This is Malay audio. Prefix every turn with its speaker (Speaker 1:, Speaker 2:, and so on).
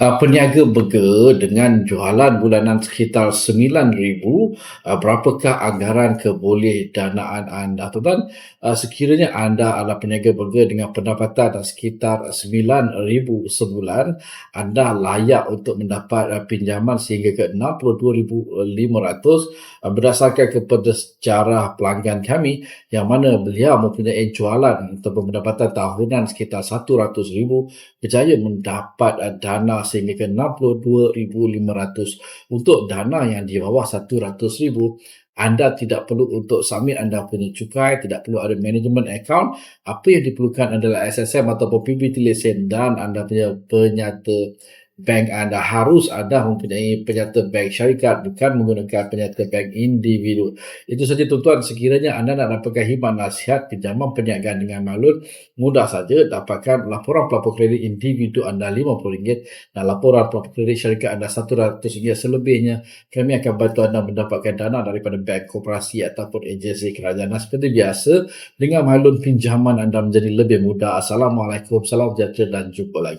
Speaker 1: uh, peniaga burger dengan jualan bulanan sekitar 9,000, uh, berapakah anggaran keboleh danaan anda? Tuan, uh, sekiranya anda adalah peniaga burger dengan pendapatan sekitar 9,000 sebulan, anda layak untuk mendapat uh, pinjaman sehingga ke 62,500 uh, berdasarkan kepada sejarah pelanggan kami yang mana beliau mempunyai jualan ataupun pendapatan tahunan sekitar 100,000 berjaya mendapat uh, dana sehingga ke 62,500 untuk dana yang di bawah 100,000 anda tidak perlu untuk submit anda punya cukai, tidak perlu ada management account. Apa yang diperlukan adalah SSM ataupun PBT lesen dan anda punya penyata bank anda harus ada mempunyai penyata bank syarikat bukan menggunakan penyata bank individu. Itu saja tuan-tuan sekiranya anda nak dapatkan hibah nasihat pinjaman perniagaan dengan malun mudah saja dapatkan laporan pelapor kredit individu anda RM50 dan laporan pelapor kredit syarikat anda RM100 selebihnya kami akan bantu anda mendapatkan dana daripada bank koperasi ataupun agensi kerajaan. Nah, seperti biasa dengan malun pinjaman anda menjadi lebih mudah. Assalamualaikum, salam sejahtera dan jumpa lagi.